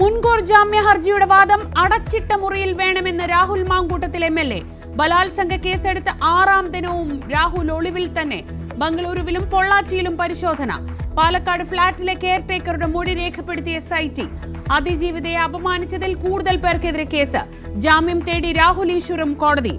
മുൻകൂർ ജാമ്യ ഹർജിയുടെ വാദം അടച്ചിട്ട മുറിയിൽ വേണമെന്ന് Rahul Mamkootathil M L A. ബലാത്സംഗ കേസെടുത്ത ആറാം ദിനവും രാഹുൽ ഒളിവിൽ തന്നെ. ബംഗളൂരുവിലും പൊള്ളാച്ചിയിലും പരിശോധന. പാലക്കാട് ഫ്ളാറ്റിലെ കെയർടേക്കറുടെ മൊഴി രേഖപ്പെടുത്തിയ സൈറ്റി അതിജീവിതയെ അപമാനിച്ചതിൽ കൂടുതൽ പേർക്കെതിരെ കേസ്. ജാമ്യം തേടി രാഹുൽ ഈശ്വറും കോടതി.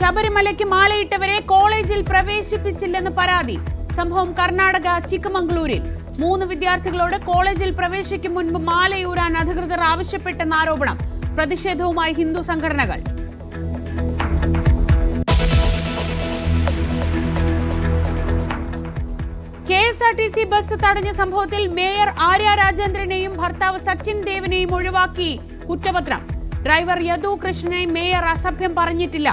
ശബരിമലയ്ക്ക് മാലയിട്ടവരെ കോളേജിൽ പ്രവേശിപ്പിച്ചില്ലെന്ന് പരാതി. സംഭവം കർണാടക ചിക്കമംഗ്ലൂരിൽ മൂന്ന് വിദ്യാർത്ഥികളോട് കോളേജിൽ പ്രവേശിക്കും മുൻപ് മാലയൂരാൻ അധികൃതർ ആവശ്യപ്പെട്ടെന്ന ആരോപണം. പ്രതിഷേധവുമായി ഹിന്ദു സംഘടനകൾ. K S R T C bus തടഞ്ഞ സംഭവത്തിൽ മേയർ ആര്യ രാജേന്ദ്രനെയും ഭർത്താവ് സച്ചിൻ ദേവിനെയും ഒഴിവാക്കി കുറ്റപത്രം. ഡ്രൈവർ യദു കൃഷ്ണനെ മേയർ അസഭ്യം പറഞ്ഞിട്ടില്ല.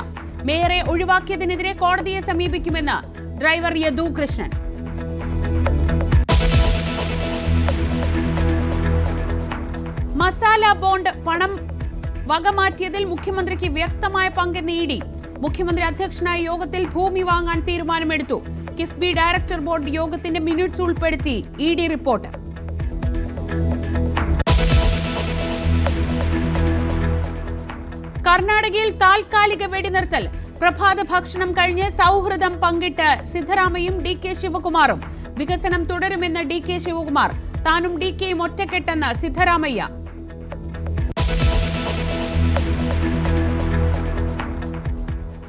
മേയറെ ഒഴിവാക്കിയതിനെതിരെ കോടതിയെ സമീപിക്കുമെന്ന് ഡ്രൈവർ യദു കൃഷ്ണൻ. മസാല ബോണ്ട് പണം വകമാറ്റിയതിൽ മുഖ്യമന്ത്രിക്ക് വ്യക്തമായ പങ്ക് നേടി. മുഖ്യമന്ത്രി അധ്യക്ഷനായ യോഗത്തിൽ ഭൂമി വാങ്ങാൻ തീരുമാനമെടുത്തു. കിഫ്ബി ഡയറക്ടർ ബോർഡ് യോഗത്തിന്റെ മിനിറ്റ്സ് ഉൾപ്പെടുത്തി ഇ ഡി റിപ്പോർട്ട്. കർണാടകയിൽ താൽക്കാലിക വെടിനിർത്തൽ. പ്രഭാത ഭക്ഷണം കഴിഞ്ഞ് സൗഹൃദം പങ്കിട്ട് സിദ്ധരാമയും ഡി കെ ശിവകുമാറും. വികസനം തുടരുമെന്ന് ഡി കെ ശിവകുമാർ. താനും ഡി കെയും ഒറ്റക്കെട്ടെന്ന് സിദ്ധരാമയ്യ.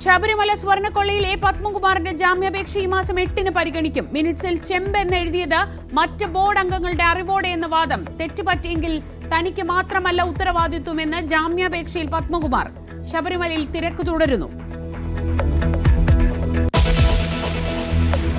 ശബരിമല സ്വർണക്കൊള്ളിയിൽ എ പത്മകുമാറിന്റെ ജാമ്യാപേക്ഷ ഈ മാസം എട്ടിന് പരിഗണിക്കും. മിനിറ്റ്സിൽ ചെമ്പ് എന്ന് എഴുതിയത് മറ്റ് ബോർഡ് അംഗങ്ങളുടെ അറിവോടെ എന്ന വാദം തെറ്റുപറ്റിയെങ്കിൽ തനിക്ക് മാത്രമല്ല ഉത്തരവാദിത്വമെന്ന് ജാമ്യാപേക്ഷയിൽ പത്മകുമാർ. ശബരിമലയിൽ തിരക്ക് തുടരുന്നു.